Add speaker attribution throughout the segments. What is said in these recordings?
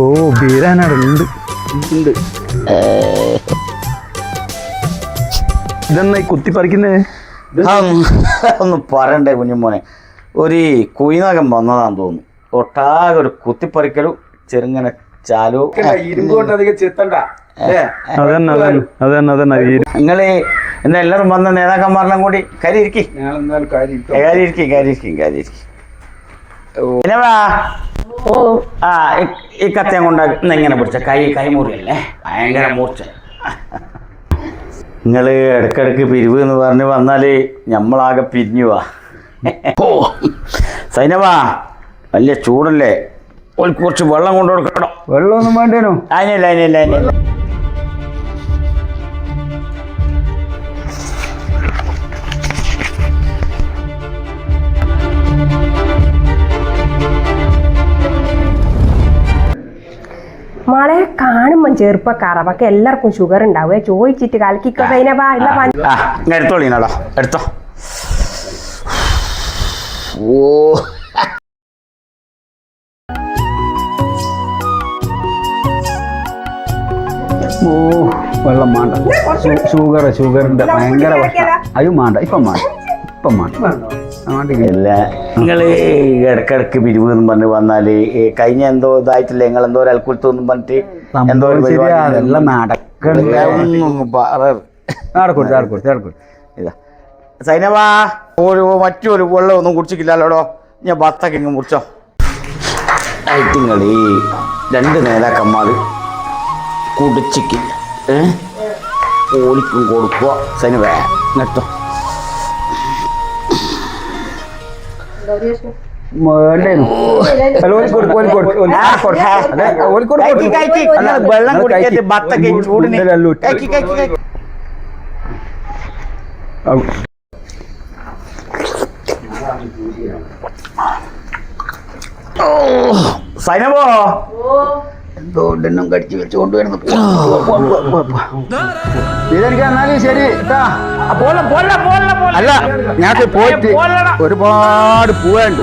Speaker 1: ഓ ബീരാനുണ്ട്
Speaker 2: ഉണ്ട്.
Speaker 1: ഇതെന്നാ ഈ കുത്തി പറിക്കുന്നേ?
Speaker 2: ഒന്ന് പറയണ്ടേ കുഞ്ഞുമോനെ. ഒരു കുയിനകം വന്നതാന്ന് തോന്നുന്നു. ഒട്ടാകെ ഒരു കുത്തിപ്പറിക്കലും ചെറുങ്ങനെ ചാലു. നിങ്ങൾ എന്നാ എല്ലാരും വന്ന നേതാക്കന്മാരെല്ലാം കൂടി കരി കരിയിരിക്കും
Speaker 3: കരിയിരിക്കും കരിയിരിക്കും കാര്യം
Speaker 2: കരി ഇരിക്കി കരി ഇരിക്കി. കരി ഇരിക്കി ഇനവാ ഓ ആ ഈ- കത്തയും കൊണ്ട് ഇങ്ങനെ പിടിച്ച? കൈ കൈമുറിയല്ലേ ഭയങ്കര മൂർച്ച. നിങ്ങൾ ഇടക്കിടക്ക് പിരിവ് എന്ന് പറഞ്ഞ് വന്നാൽ നമ്മളാകെ പിരിഞ്ഞുവാ ഓ. സൈനവാ വലിയ ചൂടല്ലേ? ഓൾക്ക് കുറച്ച് വെള്ളം കൊണ്ടു കൊടുക്കണം
Speaker 1: വെള്ളമൊന്നും വേണ്ടേനോ.
Speaker 2: അതിനല്ല അതിനല്ല അതിനില്ല
Speaker 4: മോളെ കാണുമ്പോ ചെറുപ്പക്കാറ പക്ഷെ എല്ലാവർക്കും ഷുഗർ ഉണ്ടാവുക ചോദിച്ചിട്ട് കലക്കിക്കോ സൈനബാ ഇല്ല
Speaker 2: എടുത്തോ. ഓ.
Speaker 1: ഓ വെള്ളം വേണ്ട ഷുഗർ ഷുഗറിന്റെ ഭയങ്കര പ്രശ്നം. മാണ്ട വേണ്ട ഇപ്പം വേണ്ട ഇപ്പം വേണ്ട
Speaker 2: ഇല്ല നിങ്ങൾ ഇടക്കിടക്ക് പിരിവ് എന്ന് പറഞ്ഞ് വന്നാൽ കഴിഞ്ഞ എന്തോ ഇതായിട്ടില്ല? നിങ്ങൾ എന്തോ ഒരു അൽക്കുലത്ത് എന്നും പറഞ്ഞിട്ട് എന്തോ സൈനവാ ഒരു മറ്റൊരു വെള്ളം ഒന്നും കുടിച്ചിട്ടില്ലല്ലോടോ? ഞാൻ ബത്തൊക്കെ ഇങ്ങ് മുറിച്ചോ. ഐറ്റിങ്ങളീ രണ്ട് നേതാക്കന്മാർ കുടിച്ചിക്കില്ല. ഏ? ഓലിക്കും കൊടുക്കുക സൈനവേ നെട്ടോ വെള്ളം
Speaker 1: കഴിക്ക്.
Speaker 2: ബത്തൊക്കെ ചൂടിന്.
Speaker 1: ഇതിലെല്ലാം
Speaker 2: എന്തോ ഡെന്നും കടിച്ചു വെച്ച് കൊണ്ടുവരുന്നു.
Speaker 1: എന്നാലും ശരി അല്ല ഞാൻ പോയിട്ട് ഒരുപാട് പോവാണ്ട്.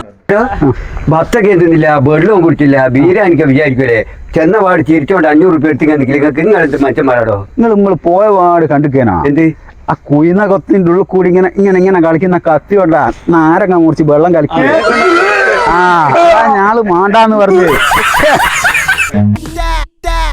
Speaker 5: ഭത്തൊക്കെ എന്തുന്നില്ല വെള്ളവും കുടിച്ചില്ല ബീര എനിക്ക് വിചാരിക്കൂലേ ചെന്ന പാട് ചിരിച്ചോണ്ട് അഞ്ഞൂറ് റുപ്യ എടുത്തിക്കാൻ നിങ്ങൾക്ക് നിങ്ങളെന്ത് മച്ചന്മാരാടോ
Speaker 1: നിങ്ങൾ നമ്മൾ പോയ പാട് കണ്ടിക്കേനാ?
Speaker 5: എന്ത്?
Speaker 1: ആ കുയിന്ന കൊത്തിന്റെ ഉള്ളിൽ കൂടി ഇങ്ങനെ ഇങ്ങനെ ഇങ്ങനെ കളിക്കുന്ന കത്തി കൊണ്ടാ നാരങ്ങ മുറിച്ച് വെള്ളം കളിക്കുക ആ ഞാൾ മാണ്ടാന്ന് Yeah, yeah.